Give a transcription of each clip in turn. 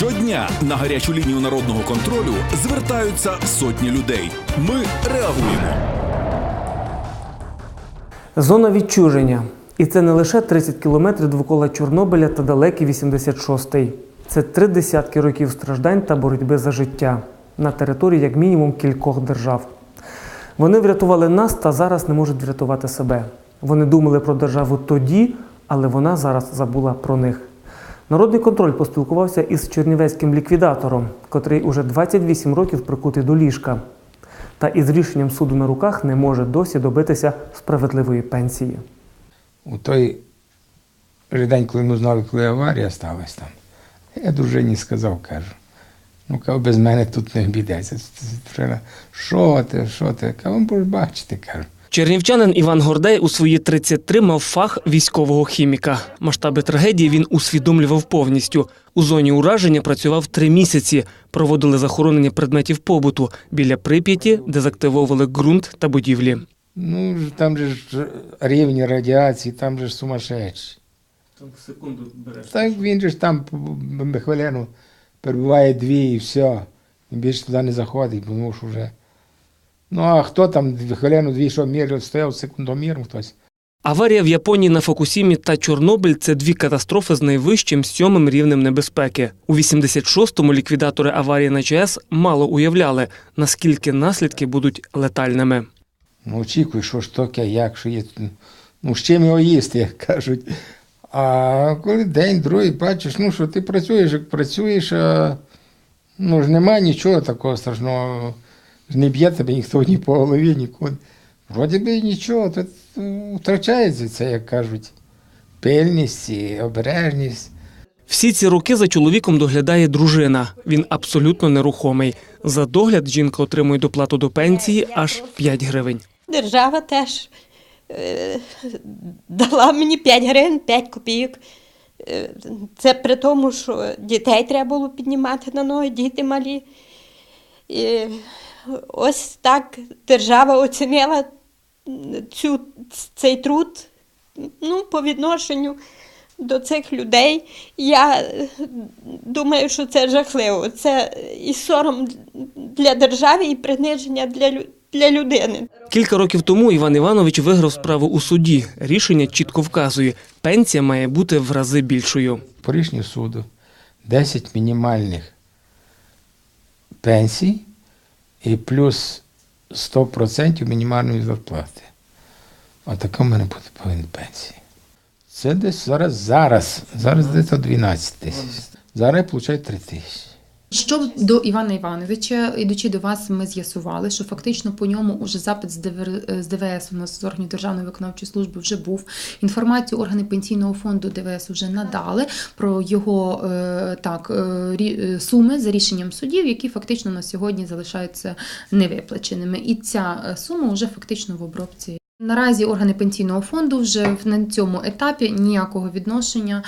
Щодня на гарячу лінію народного контролю звертаються сотні людей. Ми реагуємо. Зона відчуження. І це не лише 30 кілометрів довкола Чорнобиля та далекий 86-й. Це три десятки років страждань та боротьби за життя на території як мінімум кількох держав. Вони врятували нас та зараз не можуть врятувати себе. Вони думали про державу тоді, але вона зараз забула про них. Народний контроль поспілкувався із чернівецьким ліквідатором, котрий уже 28 років прикутий до ліжка, та із рішенням суду на руках не може досі добитися справедливої пенсії. У той же день, коли ми знали, коли аварія сталася там, я дружині сказав, кажу, ну кажу, без мене тут не обійдеться. Що ти, що ти? Кажу, «Ну, будеш бачити, кажу. Чернівчанин Іван Гордей у свої 33 мав фах військового хіміка. Масштаби трагедії він усвідомлював повністю. У зоні ураження працював три місяці. Проводили захоронення предметів побуту біля Прип'яті, дезактивовували ґрунт та будівлі. Ну, там же ж рівні радіації, там же ж сумасшедші. Секунду береш. Так він же ж там хвилину перебуває дві і все. І більше туди не заходить, тому що вже. Ну а хто там хвилину, дві, що міряв, стояв секундоміром хтось. Аварія в Японії на Фокусімі та Чорнобиль це дві катастрофи з найвищим сьомим рівнем небезпеки. У 86-му ліквідатори аварії на ЧАЕС мало уявляли, наскільки наслідки будуть летальними. Ну, очікуй, що ж таке, як, що є. Ну, з чим його їсти, як кажуть. А коли день, другий, бачиш, ну що ти працюєш, як працюєш, а ну ж немає нічого такого страшного. Не б'є тебе ніхто ні по голові, нікуди. Вроді би нічого, тут втрачається це, як кажуть, пильність і обережність. Всі ці роки за чоловіком доглядає дружина. Він абсолютно нерухомий. За догляд жінка отримує доплату до пенсії аж 5 гривень. Держава теж е, дала мені 5 гривень, 5 копійок. Е, Це при тому, що дітей треба було піднімати на ноги, діти малі. І ось так держава оцінила цю, цей труд ну, по відношенню до цих людей. Я думаю, що це жахливо. Це і сором для держави, і приниження для, лю- для людини. Кілька років тому Іван Іванович виграв справу у суді. Рішення чітко вказує, пенсія має бути в рази більшою. по рішенню суду 10 мінімальних пенсій і плюс 100% мінімальної зарплати. А така в мене буде повинна пенсія. Це десь зараз, зараз, зараз десь 12 тисяч. Зараз я получаю 3 тисячі. Що до Івана Івановича, ідучи до вас, ми з'ясували, що фактично по ньому уже запит з ДВС у нас з органів Державної виконавчої служби вже був. Інформацію органи пенсійного фонду ДВС вже надали про його е, так е, е, суми за рішенням судів, які фактично на сьогодні залишаються невиплаченими. І ця сума вже фактично в обробці. Наразі органи пенсійного фонду вже на цьому етапі ніякого відношення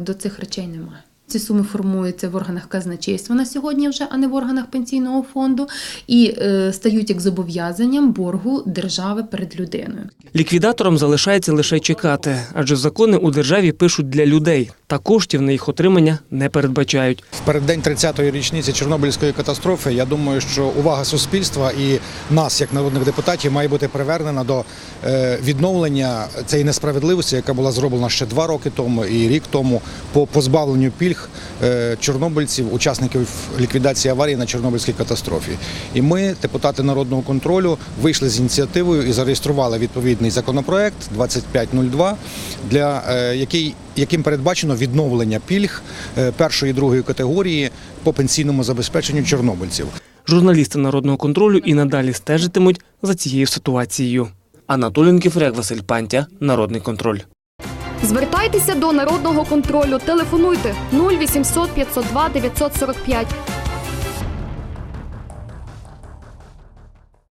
до цих речей немає. Ці суми формуються в органах казначейства на сьогодні вже, а не в органах пенсійного фонду, і е, стають як зобов'язанням боргу держави перед людиною. Ліквідаторам залишається лише чекати, адже закони у державі пишуть для людей, та коштів на їх отримання не передбачають. В переддень 30-ї річниці Чорнобильської катастрофи я думаю, що увага суспільства і нас, як народних депутатів, має бути привернена до е, відновлення цієї несправедливості, яка була зроблена ще два роки тому і рік тому по позбавленню пільг е, чорнобильців, учасників ліквідації аварії на Чорнобильській катастрофі. І ми, депутати народного контролю, вийшли з ініціативою і зареєстрували відповідний законопроект 2502, для е, який яким передбачено відновлення пільг е, першої і другої категорії по пенсійному забезпеченню чорнобильців. Журналісти народного контролю і надалі стежитимуть за цією ситуацією. Анатолій Кіфряк, Василь Пантя, Народний контроль. Звертайтеся до народного контролю. Телефонуйте 0800 502 945